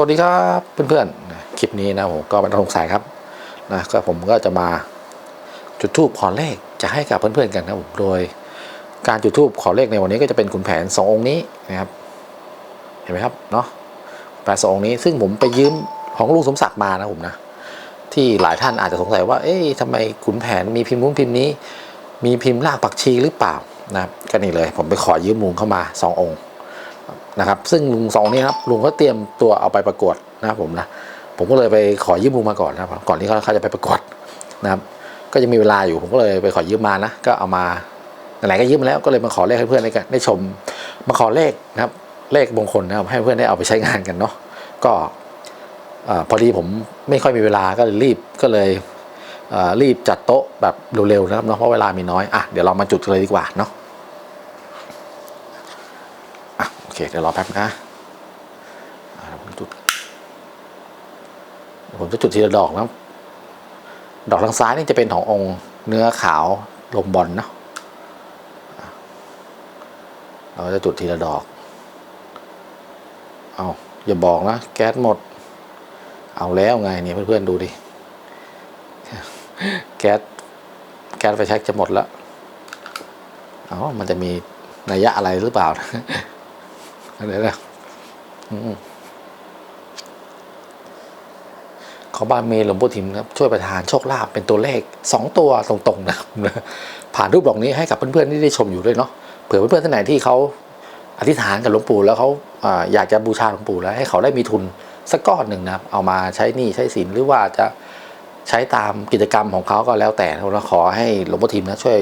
วัสดีครับเพื่อนๆ คลิปนี้นะผมก็เป็นสงสัยครับนะก็ผมก็จะมาจุดทูบขอเลขจะให้กับเพื่อนๆกันนะผมโดย การจุดทูบขอเลขในวันนี้ก็จะเป็นขุนแผนสององค์นี้นะครับ เห็นไหมครับเนาะแปดสององค์นี้ซึ่งผมไปยืมของลุงสมศักดิ์มานะผมนะที่หลายท่านอาจจะสงสัยว่า เอ๊ะทำไมขุนแผนมีพิมพ์นู้นพิมพ์นี้ มีพิมพ์รากปักชีหรือเปล่านะครับก็นี่เลย ผมไปขอยืมลุงเข้ามาสององค์ นะครับ ซึ่งลุงสองนี่ครับลุงก็เตรียมตัวเอาไปประกวดนะครับผมนะผมก็เลยไปขอยืมลุงมาก่อนนะครับก่อนที่เขาจะไปประกวดนะครับก็ยังมีเวลาอยู่ผมก็เลยไปขอยืมมานะก็เอามาไหนๆก็ยืมมาแล้วก็เลยมาขอเลขให้เพื่อนได้กันได้ชม มาขอเลขนะครับ เลขมงคลนะครับให้เพื่อนได้เอาไปใช้งานกันเนาะก็พอดีผมไม่ค่อยมีเวลาก็เลยรีบก็เลยรีบจัดโต๊ะแบบเร็วๆนะครับเนาะเพราะเวลามีน้อยอะเดี๋ยวเรามาจุดเลยดีกว่าเนาะ อะโอ เคเดี๋ยวรอแป๊บนะผมจุด ผมจะจุดทีละดอกนะดอกทางซ้ายนี่จะเป็นขององค์เนื้อขาวลมบอลเนาะอะเราจะจุดทีละดอก เอาอย่าบอกนะ แก๊สหมด เอาแล้วไงเนี่ยเพื่อนๆดูดิ แก๊ส แก๊สไฟแช็กจะหมดแล้ว อ๋อ มันจะมีนัยยะอะไรหรือเปล่า เดี๋ยนะขอบารมีหลวงปู่ทิมนะครับช่วยประทานโชคลาภเป็นตัวเลขสองตัวตรงๆนะครับผ่านรูปดอกนี้ให้กับเพื่อนๆที่ได้ชมอยู่ด้วยเนาะเผื่อเพื่อนๆท่านไหนที่เขาอธิษฐานกับหลวงปู่แล้วเขาอยากจะบูชาหลวงปู่แล้วให้เขาได้มีทุนสักก้อนหนึ่งนะครับ เอามาใช้หนี้ใช้สินหรือว่าจะใช้ตามกิจกรรมของเขาก็แล้วแต่เราขอให้หลวงปู่ทิมนะช่วย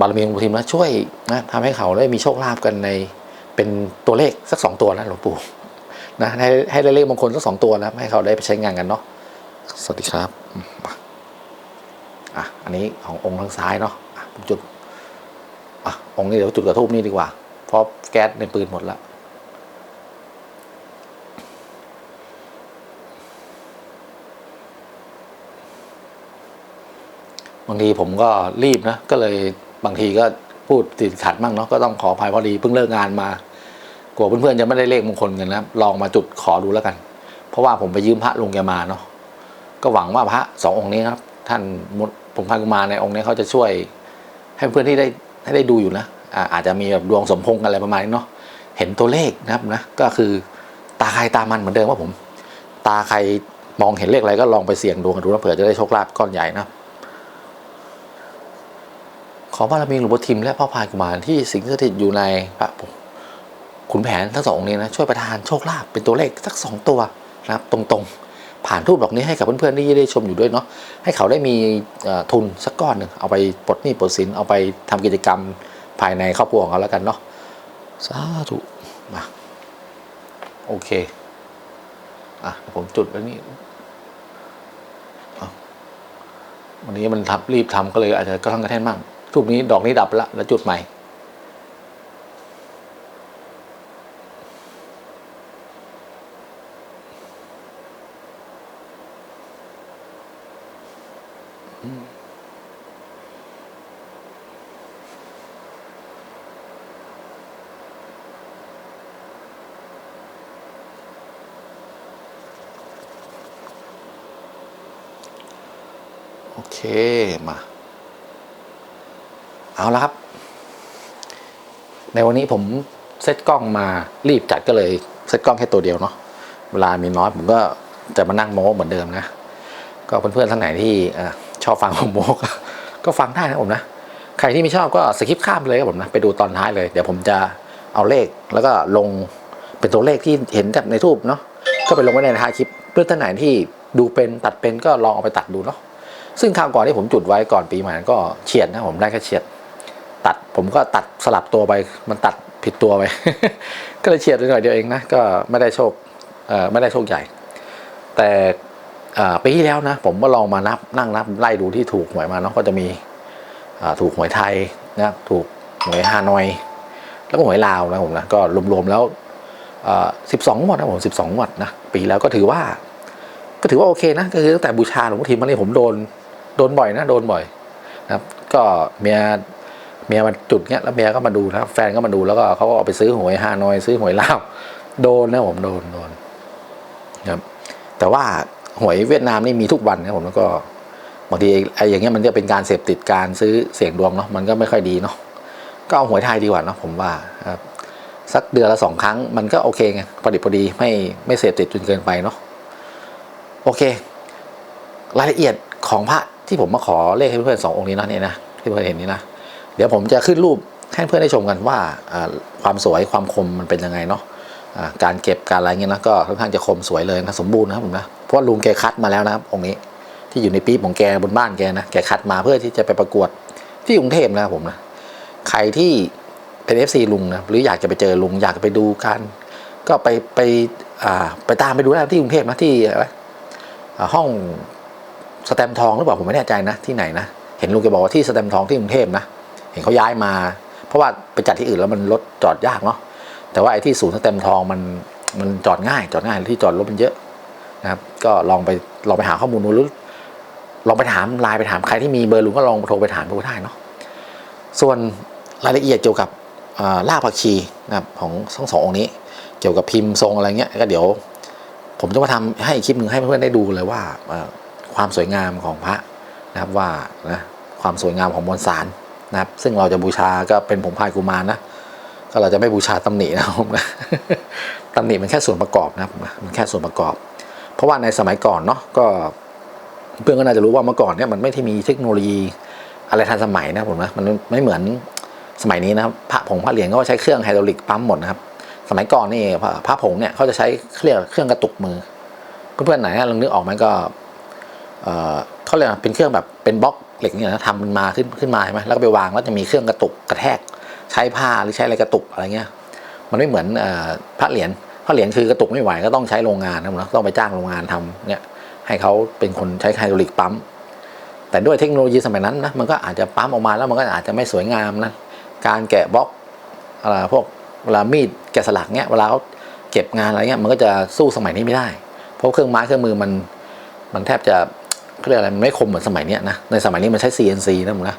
บารมีหลวงปู่ทิมนะช่วยนะทำให้เขาได้มีโชคลาภกันใน เป็นตัวเลขสักสองตัวนะหลวงปู่นะให้ให้ได้เลขมงคลสักสองตัวนะให้เขาได้ไปใช้งานกันเนาะสวัสดีครับอะอันนี้ขององค์ทางซ้ายเนาะผมจุดอะองค์นี้เดี๋ยวจุดกระทูบนี่ดีกว่า เพราะแก๊สในปืนหมดแล้วบางทีผมก็รีบนะ ก็เลยบางทีก็ พูดติดขัดมั่งเนาะก็ต้องขออภัยพอดีเพิ่งเลิกงานมากลัวเพื่อนๆจะไม่ได้เลขมงคลกันนะลองมาจุดขอดูแล้วกัน เพราะว่าผมไปยืมพระลุงแกมาเนาะก็หวังว่าพระสององค์นี้ครับ ท่านมุดผมพากุมารในองค์นี้เขาจะช่วย ให้เพื่อนที่ได้ให้ได้ดูอยู่นะอาอาจจะมีแบบดวงสมพงษ์กันอะไรประมาณนี้เนาะเห็นตัวเลขนะครับนะก็คือตาใครตามันเหมือนเดิมว่าผม ตาใครมองเห็นเลขอะไรก็ลองไปเสี่ยงดวงกันดูนะเผื่อจะได้โชคลาภก้อนใหญ่นะ ขอบารมีหลวงพ่อทิมและพ่อพายกุมารที่สิงสถิตอยู่ในพระขุนแผนทั้งสององค์นี้นะช่วยประทานโชคลาภเป็นตัวเลขสักสองตัวนะครับตรงๆ ผ่านทูบดอกนี้ให้กับเพื่อนๆที่ได้ชมอยู่ด้วยเนาะให้เขาได้มีทุนสักก้อนหนึ่งเอาไปปลดหนี้ปลดสินเอาไปทำกิจกรรมภายในครอบครัวของเขาแล้วกันเนาะสาธุมาโอเคอะผมจุดไว้นี่วันนี้มันทับรีบทำก็เลยอาจจะกระทั่งกระแท่นมั่ง ทูบนี้ดอกนี้ดับละแล้วจุดใหม่ โอเค มา เอาละครับ ในวันนี้ผมเซตกล้องมารีบจัดก็เลยเซตกล้องแค่ตัวเดียวเนาะเวลามีน้อยผมก็จะมานั่งโม้เหมือนเดิมนะ ก็เพื่อนๆท่านไหนที่ชอบฟังผมโม้ก็ก็ฟังได้นะผมนะ ใครที่ไม่ชอบก็สคิปข้ามไปเลยครับผมนะ ไปดูตอนท้ายเลย เดี๋ยวผมจะเอาเลขแล้วก็ลงเป็นตัวเลขที่เห็นจากในทูบเนาะก็ไปลงไว้ในท้ายคลิป เพื่อนท่านไหนที่ดูเป็นตัดเป็นก็ลองเอาไปตัดดูเนาะซึ่งคราวก่อนที่ผมจุดไว้ก่อนปีใหม่ก็เฉียดนะผมได้แค่เฉียด ตัดผมก็ตัดสลับตัวไปมันตัดผิดตัวไป ก็เลยเฉียดไปหน่อยเดียวเองนะ ก็ไม่ได้โชคไม่ได้โชคใหญ่ แต่ปีที่แล้วนะ ผมก็ลองมานับนั่งนับไล่ดูที่ถูกหวยมาเนาะก็จะมีถูกหวยไทยนะถูกหวยฮานอย แล้วก็หวยลาวนะผมนะก็รวมๆแล้วสิบสองงวดนะผมสิบสองงวดนะปีแล้วก็ถือว่า ก็ถือว่าโอเคนะก็คือตั้งแต่บูชาหลวงพ่อทิมมาเนี่ยผมโดนโดนบ่อยนะโดนบ่อยนะครับ ก็เมีย เมียมาจุดเนี้ยแล้วเมียก็มาดูนะแฟนก็มาดูแล้วก็เขาก็เอาไปซื้อหวยฮานอยซื้อหวยลาวโดนนะผมโดนโดนครับแต่ว่าหวยเวียดนามนี่มีทุกวันนะผมแล้วก็บางทีไอ้อย่างเงี้ยมันจะเป็นการเสพติดการซื้อเสี่ยงดวงเนาะมันก็ไม่ค่อยดีเนาะก็เอาหวยไทยดีกว่าเนาะผมว่าครับสักเดือนละสองครั้งมันก็โอเคไงพอดีพอดีไม่ไม่เสพติดจนเกินไปเนาะโอเค รายละเอียดของพระที่ผมมาขอเลขให้เพื่อนสององค์นี้นะเนี่ยนะที่เพื่อนเห็นนี่นะ เดี๋ยวผมจะขึ้นรูปให้เพื่อนได้ชมกันว่าความสวยความคมมันเป็นยังไงเนาะการเก็บการอะไรเงี้ยนะก็ค่อนข้างจะคมสวยเลยนะสมบูรณ์นะครับผมนะเพราะาลุงแกคัดมาแล้วนะครับองค์นี้ที่อยู่ในปี๊บของแกบนบ้านแกนะแกคัดมาเพื่อที่จะไปประกวดที่กรุงเทพนะครับผมนะใครที่เป็น FC ลุงนะหรืออยากจะไปเจอลุงอยากจะไปดูการก็ไปไปไปตามไปดูได้ที่กรุงเทพนะที่ห้องสแตมทองหรือเปล่าผมไม่แน่ใจนะที่ไหนนะเห็นลุงแกบอกว่าที่สแตมทองที่กรุงเทพนะ เห็นเขาย้ายมา เพราะว่าไปจัดที่อื่นแล้วมันรถจอดยากเนาะแต่ว่าไอ้ที่ศูนย์สแตมทองมันมันจอดง่าย จอดง่ายที่จอดรถมันเยอะนะครับ ก็ลองไปลองไปหาข้อมูลดูหรือลองไปถามไลน์ไปถามใครที่มีเบอร์ลุงก็ลองโทรไปถามดูได้เนาะส่วนรายละเอียดเกี่ยวกับล่ากผักชีนะครับของทั้งสององค์นี้ เกี่ยวกับพิมพ์ทรงอะไรเงี้ยก็เดี๋ยว ผมจะมาทำให้อีกคลิปหนึ่งให้เพื่อนๆได้ดูเลยว่าความสวยงามของพระนะครับว่านะความสวยงามของมวลสาร นะครับ ซึ่งเราจะบูชาก็เป็นผงพายกุมารนะก็เราจะไม่บูชาตำหนินะครับผมนะตำหนิมันแค่ส่วนประกอบนะมันแค่ส่วนประกอบ เพราะว่าในสมัยก่อนเนาะก็เพื่อนก็น่าจะรู้ว่าเมื่อก่อนเนี่ยมันไม่ได้มีเทคโนโลยีอะไรทันสมัยนะผมนะมันไม่เหมือนสมัยนี้นะครับพระผงพระเหรียญก็ใช้เครื่องไฮดรอลิกปั๊มหมดนะครับ สมัยก่อนนี่พระผงเนี่ยเขาจะใช้เครื่องเครื่องกระตุกมือเพื่อนๆไหนนะลองนึกออกไหมก็เขาเรียกเป็นเครื่องแบบเป็นบล็อก เหล็กเนี่ยนะทำมันมาขึ้นขึ้นมาใช่ไหมแล้วก็ไปวางแล้วจะมีเครื่องกระตุกกระแทก ใช้ผ้าหรือใช้อะไรกระตุกอะไรเงี้ย มันไม่เหมือนอพระเหรียญพระเหรียญคือกระตุกไม่ไหวก็ต้องใช้โรงงานนะต้องไปจ้างโรงงานทำเนี่ยให้เขาเป็นคนใช้ไฮดรอลิกปั๊มแต่ด้วยเทคโนโลยีสมัยนั้นนะมันก็อาจจะปั๊มออกมาแล้วมันก็อาจจะไม่สวยงามนะการแกะบล็อกอะไรพวกเวลามีดแกะสลักเนี้ยเวลาเขาเก็บงานอะไรเงี้ยมันก็จะสู้สมัยนี้ไม่ได้ เพราะเครื่องไม้เครื่องมือมันมันแทบจะ เขาเรียกอะไรมันไม่คมเหมือนสมัยนี้นะในสมัยนี้มันใช้ CNC นะมึงนะ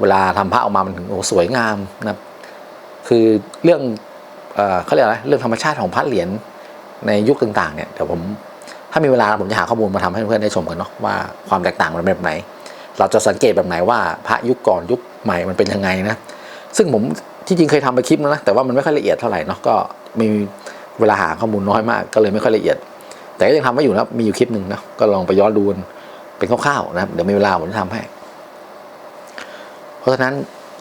เวลาทำผ้าออกมามันถึงโอ้สวยงามนะคือเรื่องเอเขาเรียกอะไรเรื่องธรรมชาติของพระเหรียญในยุคต่างๆเนี่ยเดี๋ยวผมถ้ามีเวลาผมจะหาข้อมูลมาทำให้เพื่อนได้ชมกันเนาะว่าความแตกต่างมันเป็นแบบไหน เราจะสังเกตแบบไหนว่าพระยุคก่อนยุคใหม่มันเป็นยังไงนะซึ่งผมที่จริงเคยทำไปคลิปแล้วนะแต่ว่ามันไม่ค่อยละเอียดเท่าไหร่เนาะก็มีเวลาหาข้อมูลน้อยมากก็เลยไม่ค่อยละเอียด แต่ก็ยังทำไว้อยู่นะมีอยู่คลิปหนึ่งนะก็ลองไปย้อนดูกัน เป็นคร่าวๆนะครับ เดี๋ยวมีเวลาผมจะทำให้ เพราะฉะนั้น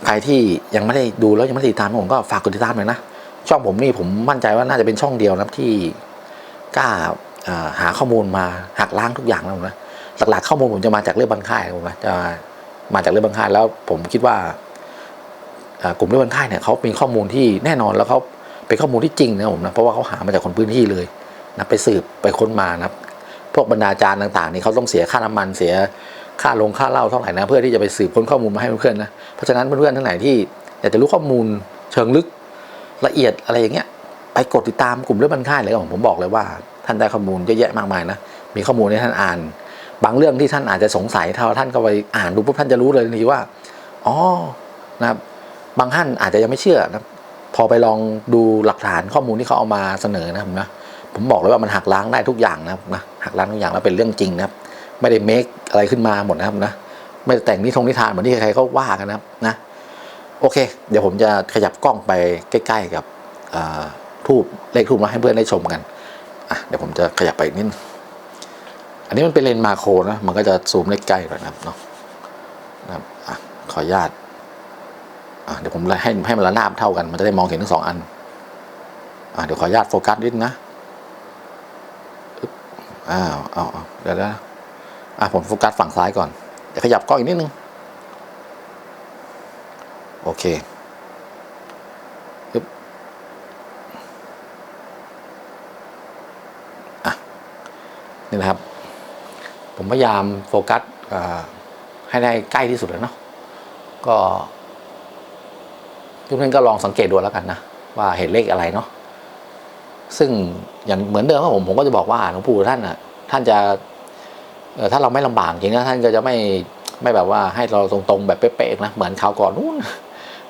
ใครที่ยังไม่ได้ดูแล้วยังไม่ไดติดตามผมก็ฝากกดติดตามหน่อยนะ ช่องผมนี่ผมมั่นใจว่าน่าจะเป็นช่องเดียวนะครับที่กล้าหาข้อมูลมาหักล้างทุกอย่างแล้วนะหลักๆข้อมูลผมจะมาจากเรื่องบังค่ายผมนะจะมาจากเรื่องบังค่ายแล้วผมคิดว่าอ่ากลุ่มเรื่องบังค่ายเนี่ยเขามีข้อมูลที่แน่นอนแล้วเขาเป็นข้อมูลที่จริงนะผมนะเพราะว่าเขาหามาจากคนพื้นที่เลยนะไปสืบไปค้นมานะ พวกบรรดาจารย์ต่างๆนี่เขาต้องเสียค่าน้ำมันเสียค่าลงค่าเหล้าเท่าไหร่นะเพื่อที่จะไปสืบค้นข้อมูลมาให้เพื่อนๆนะเพราะฉะนั้นเพื่อนๆทั้งไหนที่อยากจะรู้ข้อมูลเชิงลึกละเอียดอะไรอย่างเงี้ยไปกดติดตามกลุ่มเรื่องบันค่ายเลยครับผมบอกเลยว่า ท่านได้ข้อมูลเยอะแยะมากมายนะมีข้อมูลให้ท่านอ่าน บางเรื่องที่ท่านอาจจะสงสัยถ้าท่านก็ไปอ่านดูปุ๊บท่านจะรู้เลยทีว่าอ๋อนะครับบางท่านอาจจะยังไม่เชื่อนะพอไปลองดูหลักฐานข้อมูลที่เขาเอามาเสนอนะผมนะ ผมบอกเลยว่ามันหักล้างได้ทุกอย่างนะครับนะหักล้างทุกอย่างแล้วเป็นเรื่องจริงนะครับ ไม่ได้เมคอะไรขึ้นมาหมดนะครับนะไม่แต่งนิทงนิทานเหมือนที่ใครๆเขาว่ากันนะครับนะโอเค เดี๋ยวผมจะขยับกล้องไปใกล้ ๆ กับทูบเลขทูบมาให้เพื่อนได้ชมกันอะเดี๋ยวผมจะขยับไปนิดอันนี้มันเป็นเลนส์มาโครนะมันก็จะซูมได้ใกล้หน่อยนะครับเนาะนะครับอะขออนุญาตอะเดี๋ยวผมให้ให้มันระนาบเท่ากัน มันจะได้มองเห็นทั้งสองอันอะเดี๋ยวขออนุญาตโฟกัสนิดนะ อ้าวเอาเดี๋ยวนะอะผมโฟกัสฝั่งซ้ายก่อน เดี๋ยวขยับกล้องอีกนิดนึง โอเคปอะ นี่นะครับ ผมพยายามโฟกัสให้ได้ใกล้ที่สุดเลยเนาะ ก็ทุกท่านก็ลองสังเกตดูแล้วกันนะ ว่าเห็นเลขอะไรเนาะ ซึ่ง อย่างเหมือนเดิมครับผมผมก็จะบอกว่าหลวงปู่ท่านอะ ท่านจะถ้าเราไม่ลำบากจริงนะท่านก็จะไม่ไม่แบบว่าให้เราตรงๆแบบเป๊ะๆนะเหมือนคราวก่อนนู้น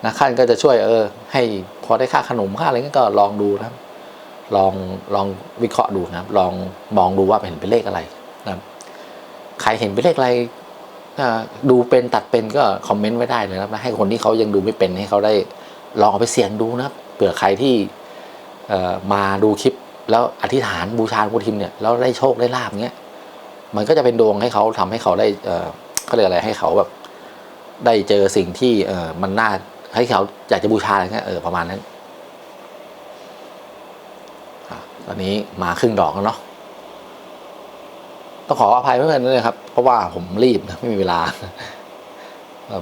นะท่านก็จะช่วยเออ ให้พอได้ค่าขนมค่าอะไรงี้ก็ลองดูนะลองลองวิเคราะห์ดูนะลองมองดูว่าเห็นเป็นเลขอะไรนะใครเห็นเป็นเลขอะไรดูเป็นตัดเป็นก็คอมเมนต์ไว้ได้เลยนะครับให้คนที่เขายังดูไม่เป็นให้เขาได้ลองเอาไปเสี่ยงดูนะเผื่อใครที่มาดูคลิป แล้วอธิษฐานบูชาหลวงปู่ทิมเนี่ยแล้วได้โชคได้ลาบเงี้ยมันก็จะเป็นดวงให้เขาทำให้เขาได้เออเขาเรียกอะไรให้เขาแบบ ได้เจอสิ่งที่เออมันน่าให้เขาอยากจะบูชาอะไรเงี้ยเออประมาณนั้นตอนนี้มาครึ่งดอกแล้วเนาะต้องขออภัยเพื่อนๆด้วยนะครับ เพราะว่าผมรีบนะไม่มีเวลา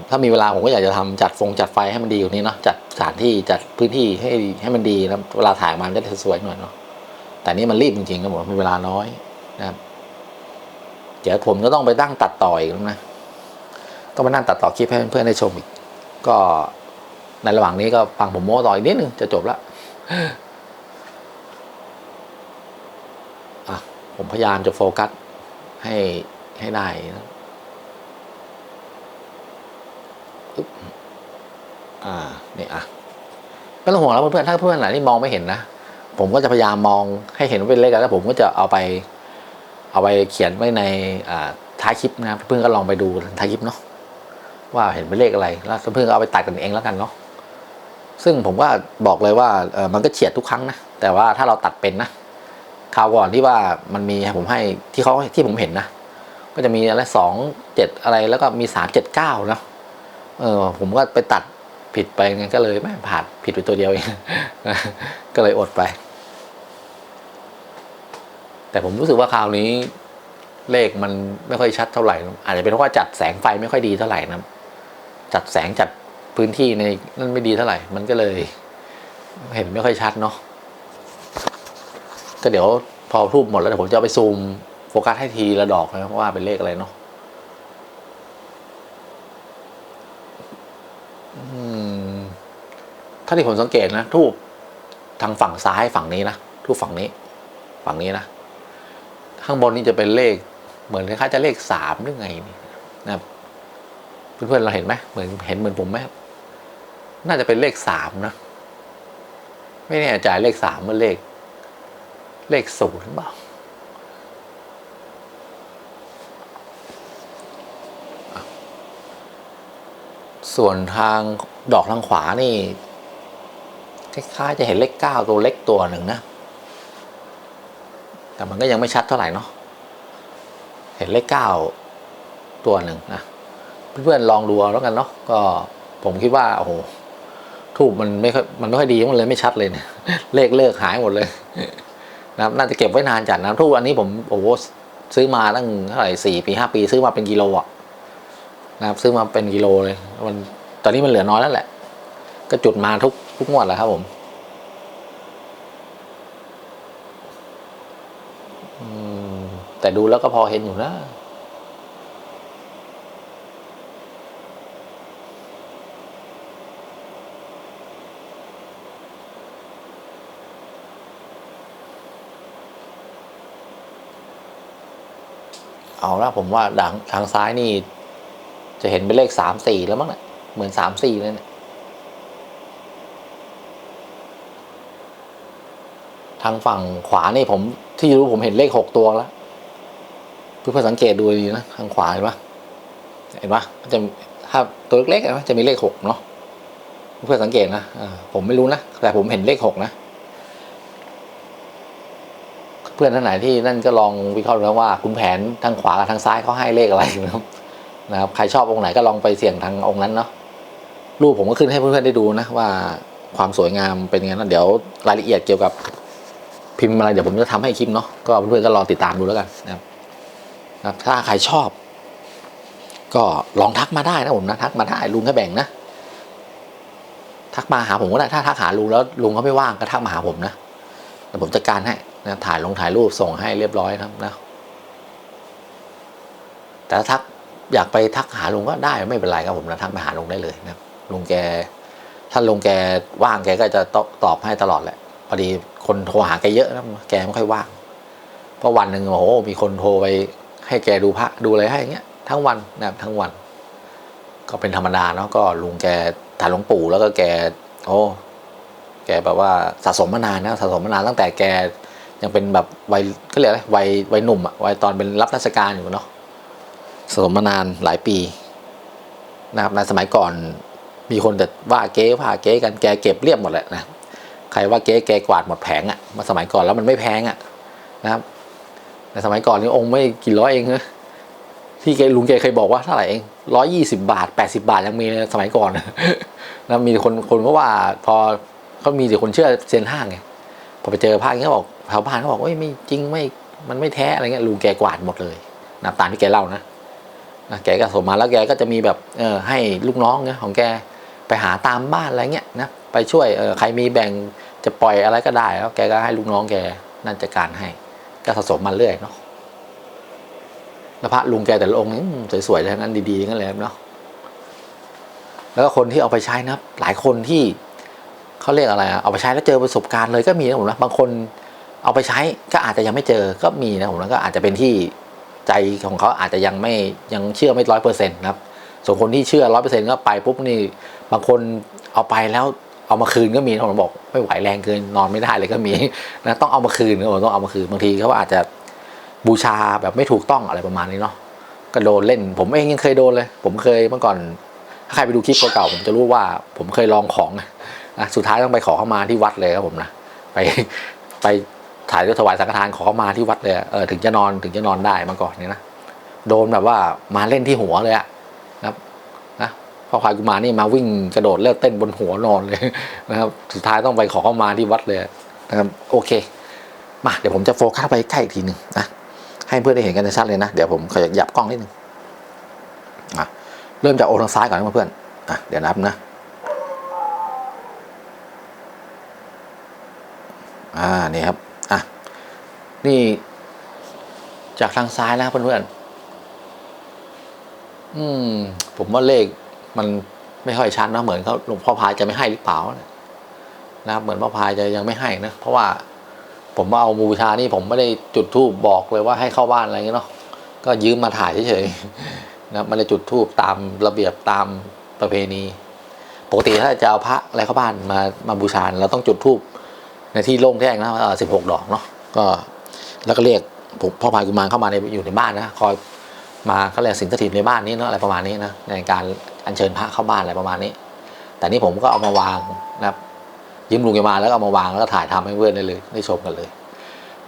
ถ้ามีเวลาผมก็อยากจะทำจัดฟงจัดไฟให้มันดีกว่านี้เนาะจัดสถานที่จัดพื้นที่ให้ให้มันดีนะเวลาถ่ายมามันจะสวยหน่อยเนาะ แต่นี่มันรีบจริงๆครับผมมีเวลาน้อยนะครับ เดี๋ยวผมก็ต้องไปตั้งตัดต่ออีกนะต้องมานั่งตัดต่อคลิปให้เพื่อนๆได้ชมอีก ก็ในระหว่างนี้ก็ฟังผมโม้ต่ออีกนิดนึงจะจบละอะผมพยายามจะโฟกัสให้ให้ได้นะอ่า นี่อะไม่ต้องห่วงแล้วเพื่อนๆถ้าเพื่อนไหนที่มองไม่เห็นนะ ผมก็จะพยายามมองให้เห็นว่าเป็นเลขอะไรแล้วผมก็จะเอาไป เอาไปเขียนไว้ในท้ายคลิปนะครับเพื่อนก็ลองไปดูท้ายคลิปเนาะว่าเห็นเป็นเลขอะไรแล้วเพื่อนก็เอาไปตัดกันเองแล้วกันเนาะซึ่งผมก็บอกเลยว่ามันก็เฉียดทุกครั้งนะแต่ว่าถ้าเราตัดเป็นนะคราวก่อนที่ว่ามันมีผมให้ที่เขาที่ผมเห็นนะก็จะมีอะไรสองเจ็ดอะไรแล้วก็มีสามเจ็ดเก้าเนาะเออผมก็ไปตัดผิดไปไงก็เลยไม่ผ่านผิดไปตัวเดียวเองก็เลยอดไป แต่ผมรู้สึกว่าคราวนี้เลขมันไม่ค่อยชัดเท่าไหร่ อาจจะเป็นเพราะว่าจัดแสงไฟไม่ค่อยดีเท่าไหร่นะจัดแสงจัดพื้นที่ในนั่นไม่ดีเท่าไหร่ มันก็เลย เห็นไม่ค่อยชัดเนาะก็เดี๋ยวพอรูปหมดแล้วเดี๋ยวผมจะไปซูมโฟกัสให้ทีละดอกนะครับว่าเป็นเลขอะไรเนาะถ้าที่ผมสังเกตนะ ทูบทางฝั่งซ้ายฝั่งนี้นะทูบฝั่งนี้ ฝั่งนี้นะ ข้างบนนี่จะเป็นเลข เหมือนคล้ายๆจะเลขสามหรือไงนี่นะครับเพื่อนๆเราเห็นไหมเหมือนเห็นเหมือนผมไหมครับน่าจะเป็นเลขสามนะ ไม่แน่ใจเลขสามว่าเลข เลขศูนย์เปล่าส่วนทางดอกทางขวานี่คล้ายๆจะเห็นเลขเก้าตัวเล็กตัวหนึ่งนะ แต่มันก็ยังไม่ชัดเท่าไหร่เนาะเห็นเลขเก้าตัวหนึ่งนะเพื่อนๆลองดูเอาแล้วกันเนาะก็ผมคิดว่าโอ้โหทูบมันไม่ค่อยมันไม่ค่อยดีมันเลยไม่ชัดเลยเนี่ยเลขเลิกหายหมดเลยนะครับน่าจะเก็บไว้นานจัดนะทูบอันนี้ผมโอ้โหซื้อมาตั้งเท่าไหร่สี่ปีห้าปีซื้อมาเป็นกิโลอะนะครับซื้อมาเป็นกิโลเลยมันตอนนี้มันเหลือน้อยแล้วแหละ ก็จุดมาทุกทุกงวดแหล้วครับผม อืม แต่ดูแล้วก็พอเห็นอยู่นะ เอาละผมว่าดังทางซ้ายนี่ จะเห็นเป็นเลขสามสี่แล้วมั้งเนี่ยเหมือนสามสี่เลยเนี่ยทางฝั่งขวานี่ผมที่รู้ผมเห็นเลขหกตัวแล้ว เพื่อสังเกตดูดีนะทางขวาเห็นปะเห็นปะจะถ้าตัวเล็กๆนะจะมีเลขหกเนาะเพื่อสังเกตนะอผมไม่รู้นะแต่ผมเห็นเลขหกนะ เพื่อนท่านไหนที่นั่นก็ลองวิเคราะห์ดูนะว่าคุณแผนทางขวากับทางซ้ายเขาให้เลขอะไรนะครับนะครับใครชอบองค์ไหนก็ลองไปเสี่ยงทางองค์นั้นเนาะรูปผมก็ขึ้นให้เพื่อนๆได้ดูนะว่าความสวยงามเป็นยังไงนะเดี๋ยวรายละเอียดเกี่ยวกับพิมพ์อะไรเดี๋ยวผมจะทำให้คลิปเนาะก็เพื่อนๆก็ลองติดตามดูแล้วกันนะครับ นะถ้าใครชอบ ก็ลองทักมาได้นะผมนะทักมาได้ลุงก็แบ่งนะ ทักมาหาผมก็ได้ถ้าทักหาลุงแล้วลุงเขาไม่ว่างก็ทักมาหาผมนะเดี๋ยวผมจัดการให้นะถ่ายลงถ่ายรูปส่งให้เรียบร้อยนะครับนะแต่ถ้าทักอยากไปทักหาลุงก็ได้ไม่เป็นไรครับผมนะทักไปหาลุงได้เลยนะลุงแก ถ้าลุงแกว่างแกก็จะตอบตอบให้ตลอดแหละพอดีคนโทรหาแกเยอะนะแกไม่ค่อยว่างเพราะวันหนึ่งโอ้โหมีคนโทรไป ให้แกดูพระดูอะไรให้อย่างเงี้ยทั้งวันนะครับทั้งวัน ก็เป็นธรรมดาเนาะก็ลุงแกถ่ายหลวงปู่แล้วก็แกโอ้แกแกแบบว่าสะสมมานานนะสะสมมานานตั้งแต่แกยังเป็นแบบวัยก็เรียกอะไรวัยวัยหนุ่มอะวัยตอนเป็นรับราชการอยู่เนาะสะสมมานานหลายปีนะครับในสมัยก่อนมีคนแต่ว่าเก๊ว่าเก๊กันแกเก็บเรียบหมดแหละนะใครว่าเก๊แกกวาดหมดแผงอะมาสมัยก่อนแล้วมันไม่แพงอะนะครับ ในสมัยก่อนนี่องค์ไม่กี่ร้อยเองนะที่แกลุงแกเคยบอกว่าเท่าไหร่เองร้อยยี่สิบาทแปดสิบาทยังมีสมัยก่อนนะมีคนคนเพราะว่าพอเขามีแต่คนเชื่อเซียนห้างไงพอไปเจอพระอย่างเงี้ยบอกชาวบ้านเขาบอกว่าไม่จริงไม่มันไม่แท้อะไรเงี้ยลุงแกกวาดหมดเลยนะตามที่แกเล่านะนะแกก็สมมาแล้วแกก็จะมีแบบเออให้ลูกน้องเนี่ยของแกไปหาตามบ้านอะไรเงี้ยนะไปช่วยเออใครมีแบ่งจะปล่อยอะไรก็ได้ แล้วแกก็ให้ลูกน้องแกนั่นจัดการให้ ก็สะสมมาเรื่อยเนาะแล้วพระลุงแกแต่ละองค์นี่สวยๆทั้งนั้นดีๆทั้งนั้นเลยเนาะแล้วก็คนที่เอาไปใช้นับหลายคนที่เขาเรียกอะไรอะเอาไปใช้แล้วเจอประสบการณ์เลยก็มีนะผมนะบางคนเอาไปใช้ก็อาจจะยังไม่เจอก็มีนะผมนะก็อาจจะเป็นที่ใจของเขาอาจจะยังไม่ยังเชื่อไม่ร้อยเปอร์เซ็นต์นะครับส่วนคนที่เชื่อร้อยเปอร์เซ็นต์ก็ไปปุ๊บนี่บางคนเอาไปแล้ว เอามาคืนก็มีผมบอกไม่ไหวแรงเกินนอนไม่ได้เลยก็มีนะต้องเอามาคืนผมต้องเอามาคืนบางทีเขาอาจจะบูชาแบบไม่ถูกต้องอะไรประมาณนี้เนาะก็โดนเล่น ผมเองยังเคยโดนเลย ผมเคยเมื่อก่อน ถ้าใครไปดูคลิปเก่าๆผมจะรู้ว่า ผมเคยลองของนะสุดท้ายต้องไปขอเข้ามาที่วัดเลยครับผมนะไปไปถ่ายด้วยถวายสังฆทานขอเข้ามาที่วัดเลยเออถึงจะนอนถึงจะนอนได้เมื่อก่อนเนี่ยนะโดนแบบว่ามาเล่นที่หัวเลยอะ นะพอพายกุมารนี่มาวิ่งกระโดดเล่นเต้นบนหัวนอนเลยนะครับ สุดท้ายต้องไปขอเข้ามาที่วัดเลยนะครับโอเค มาเดี๋ยวผมจะโฟกัสไปใกล้อีกทีหนึ่งนะให้เพื่อนได้เห็นกันชัดเลยนะ เดี๋ยวผมขยับกล้องนิดนึงอะเริ่มจากโอทางซ้ายก่อนนะเพื่อนอะเดี๋ยวนับนะอ่านี่ครับอะนี่จากทางซ้ายนะเพื่อนๆอืม ผมว่าเลข มันไม่ค่อยชัดนะเหมือนเขาหลวงพ่อพายจะไม่ให้หรือเปล่านะครับเหมือนพ่อพายจะยังไม่ให้นะเพราะว่าผมมาเอาบูชานี่ผมไม่ได้จุดธูปบอกเลยว่าให้เข้าบ้านอะไรเงี้ยเนาะก็ยืมมาถ่ายเฉยๆนะมันเลยจุดธูปตามระเบียบตามประเพณีปกติถ้าจะเอาพระอะไรเข้าบ้านมามาบูชาเราต้องจุดธูปในที่โล่งแจ้งนะสิบหกดอกเนาะก็แล้วก็เรียกผมพ่อพายกุมารเข้ามาในอยู่ในบ้านนะคอยมาเขาเรียกสิงสถิตในบ้านนี้เนาะอะไรประมาณนี้นะในการ อัญเชิญพระเข้าบ้านอะไรประมาณนี้ แต่นี่ผมก็เอามาวางนะครับยืมลุงแกมาแล้วเอามาวางแล้วก็ถ่ายทำให้เพื่อนได้เลยได้ชมกันเลย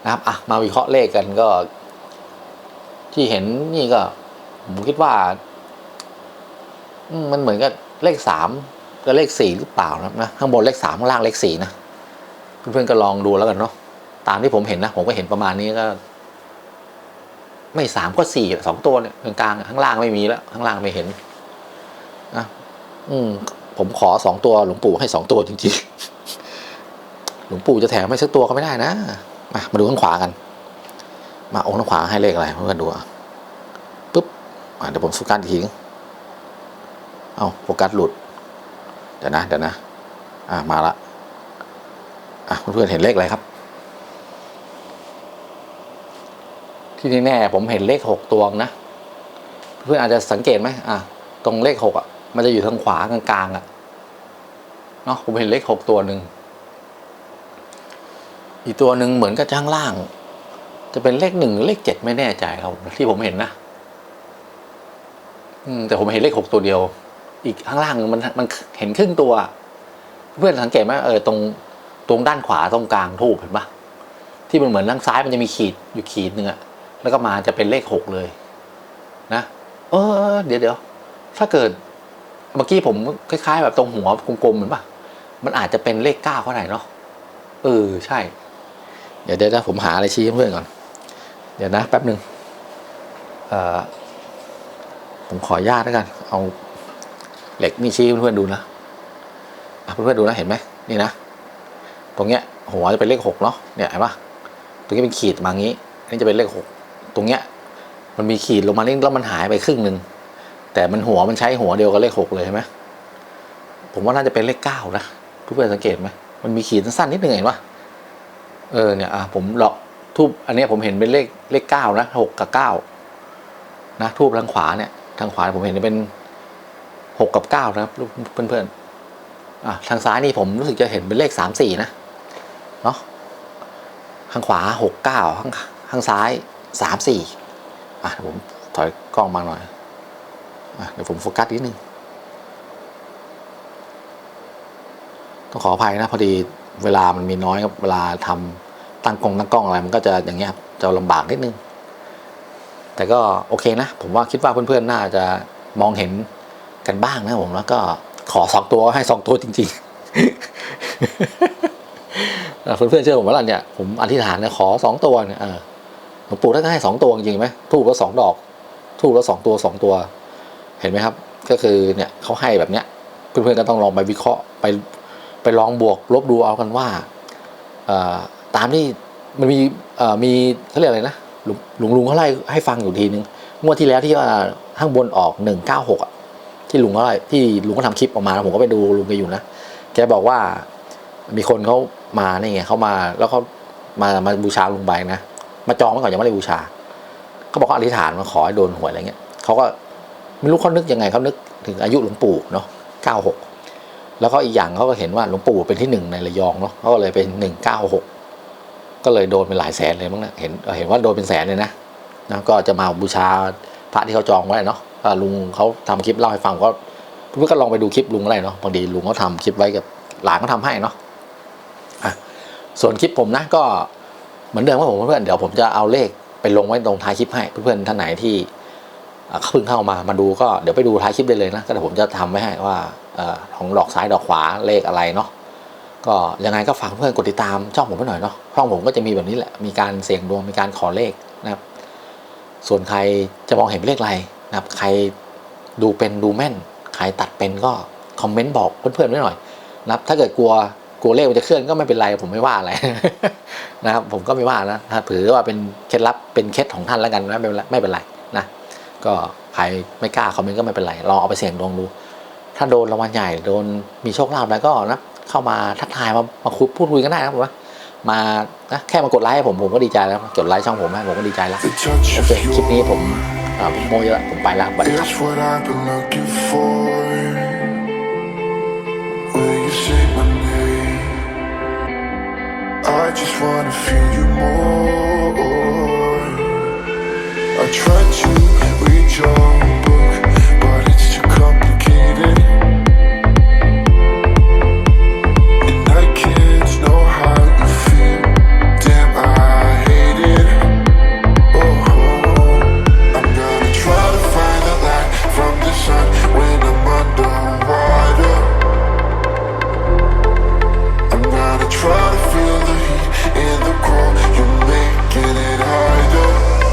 นะครับอะมาวิเคราะห์เลขกันก็ ที่เห็นนี่ก็ ผมคิดว่ามันเหมือนกับเลขสามกับเลขสี่หรือเปล่านะนะข้างบนเลขสามข้างล่างเลขสี่นะเพื่อนๆก็ลองดูแล้วกันเนาะตามที่ผมเห็นนะ ผมก็เห็นประมาณนี้ก็ ไม่สามก็สี่สองตัวเนี่ยกลางๆข้างล่างไม่มีแล้วข้างล่างไม่เห็น นะอืม ผมขอสองตัวหลวงปู่ให้สองตัวจริงๆ หลวงปู่จะแถมให้สักตัวก็ไม่ได้นะมามาดูข้างขวากัน มาองค์ข้างขวาให้เลขอะไรเพื่อนดูปุ๊บเดี๋ยวผมโฟกัสอีกทีนึงเอาโฟกัสหลุดเดี๋ยวนะเดี๋ยวนะอะมาละอะเพื่อนๆเห็นเลขอะไรครับที่แน่ๆผมเห็นเลขหกตัวนะ เพื่อนอาจจะสังเกตไหมอะ ตรงเลขหกอะ มันจะอยู่ทางขวากลางๆอะเนาะผมเห็นเลขหกตัวหนึ่ง อีกตัวหนึ่งเหมือนกับข้างล่าง จะเป็นเลขหนึ่งเลขเจ็ดไม่แน่ใจครับที่ผมเห็นนะอืมแต่ผมเห็นเลขหกตัวเดียว อีกข้างล่างมันมันเห็นครึ่งตัว เพื่อนสังเกตไหมเออตรงตรงด้านขวาตรงกลางทูบเห็นปะที่มันเหมือนด้านซ้ายมันจะมีขีดอยู่ขีดหนึ่งอะแล้วก็มาจะเป็นเลขหกเลย นะเออเดี๋ยวเดี๋ยวถ้าเกิด เมื่อกี้ผมคล้ายๆ แบบตรงหัวกลมๆเหมือนปะมันอาจจะเป็นเลขเก้าก็ได้เนาะเออใช่ เดี๋ยวเดี๋ยวผมหาอะไรชี้ให้เพื่อนก่อน เดี๋ยวนะแป๊บหนึ่งเออผมขอญาตแล้วกัน เอาเหล็กนี่ชี้เพื่อนๆดูนะเพื่อนๆดูนะเห็นไหมนี่นะตรงเนี้ยหัวจะเป็นเลขหกเนาะเนี่ยเห็นปะตรงนี้เป็นขีดมางี้นี่จะเป็นเลขหกตรงเนี้ยมันมีขีดลงมานี่แล้วมันหายไปครึ่งหนึ่ง แต่มันหัวมันใช้หัวเดียวกับเลขหกเลยเห็นไหมผมว่าน่าจะเป็นเลขเก้านะเพื่อนสังเกตไหมมันมีขีดสั้นนิดหนึ่งเห็นปะเออเนี่ยอะผมเลาะทูบอันนี้ผมเห็นเป็นเลขเลขเก้านะหกกับเก้านะทูบทางขวาเนี่ย ทางขวาผมเห็นเป็นหกกับเก้านะครับเพื่อนเพื่อนอะทางซ้ายนี่ผมรู้สึกจะเห็นเป็นเลขสามสี่นะเนาะข้างขวาหกเก้าข้างข้างซ้ายสามสี่อะผมถอยกล้องมาหน่อย เดี๋ยวผมโฟกัสนิดนึงต้องขออภัยนะพอดีเวลามันมีน้อยครับเวลาทำตั้งกล้องตั้งกล้องอะไรมันก็จะอย่างเงี้ยจะลำบากนิดนึง แต่ก็โอเคนะ ผมว่าคิดว่าเพื่อนๆน่าจะมองเห็นกันบ้างนะผมแล้วก็ขอสองตัวให้สองตัวจริงๆเอ่อเพื่อนๆเชื่อผมว่าล่ะเนี่ยผมอธิษฐานเนี่ยขอสองตัวเนี่ยหลวงปู่ท่านให้สองตัวจริงไหมทูบละสองดอกทูบละสองตัวสองตัว เห็นไหมครับ ก็คือเนี่ยเขาให้แบบเนี้ย เพื่อนๆก็ต้องลองไปวิเคราะห์ไปไปลองบวกลบดูเอากันว่าตามที่มันมีมีเขาเรียกอะไรนะหลุงลุงเขาไล่ให้ฟังอยู่ทีนึงงวดที่แล้วที่ว่าข้างบนออกหนึ่งเก้าหกอะที่ลุงเขาไล่ที่ลุงเขาทำคลิปออกมาแล้วผมก็ไปดูลุงแกอยู่นะแกบอกว่ามีคนเขามานี่ไงเขามาแล้วเขามามาบูชาลุงใบนะมาจองไว้ก่อนยังไม่ได้บูชาเขาบอกเขาอธิษฐานมาขอให้โดนหวยอะไรเงี้ยเขาก็ ไม่รู้เขานึกยังไงเขานึกถึงอายุหลวงปู่เนาะเก้าหกแล้วก็อีกอย่างเขาก็เห็นว่าหลวงปู่เป็นที่หนึ่งในระยองเนาะเขาก็เลยเป็นหนึ่งเก้าหกก็เลยโดนเป็นหลายแสนเลยมั้งนะเห็นเห็นว่าโดนเป็นแสนเลยนะนะก็จะมาบูชาพระที่เขาจองไว้เนาะลุงเขาทำคลิปเล่าให้ฟังก็เพื่อนก็ลองไปดูคลิปลุงอะไรเนาะบางทีลุงเขาทำคลิปไว้กับหลานเขาทำให้เนาะส่วนคลิปผมนะก็เหมือนเดิมว่าผมเพื่อนเดี๋ยวผมจะเอาเลขไปลงไว้ตรงท้ายคลิปให้เพื่อนๆท่านไหนที่ เพิ่งเข้ามามาดูก็เดี๋ยวไปดูท้ายคลิปได้เลยนะก็เดี๋ยวผมจะทำไว้ให้ว่าอของดอกซ้ายดอกขวาเลขอะไรเนาะก็ยังไงก็ฝากเพื่อนกดติดตามช่องผมไว้หน่อยเนาะช่องผมก็จะมีแบบนี้แหละมีการเสี่ยงดวงมีการขอเลขนะครับส่วนใครจะมองเห็นเป็นเลขอะไรนะครับ ใครดูเป็นดูแม่น ใครตัดเป็นก็คอมเมนต์บอกเพื่อนๆไว้หน่อยนะครับถ้าเกิดกลัวกลัวเลขมันจะเคลื่อนก็ไม่เป็นไรผมไม่ว่าอะไรนะครับผมก็ไม่ว่านะถ้าถือว่าเป็นเคล็ดลับเป็นเคล็ดของท่านแล้วกันนะไม่เป็นไร ก็ใครไม่กล้าคอมเมนต์ก็ไม่เป็นไรลองเอาไปเสี่ยงดวงดู ถ้าโดนรางวัลใหญ่โดนมีโชคลาภแล้วก็นะเข้ามาทักทายมามาคุยพูดคุยกันได้นะผมว่ามานะแค่มากดไลค์ให้ผมผมก็ดีใจแล้วกดไลค์ช่องผมให้ผมก็ดีใจแล้วโอเคคลิปนี้ผมผมโมยละผมไปละบัตรครับ I tried to joy.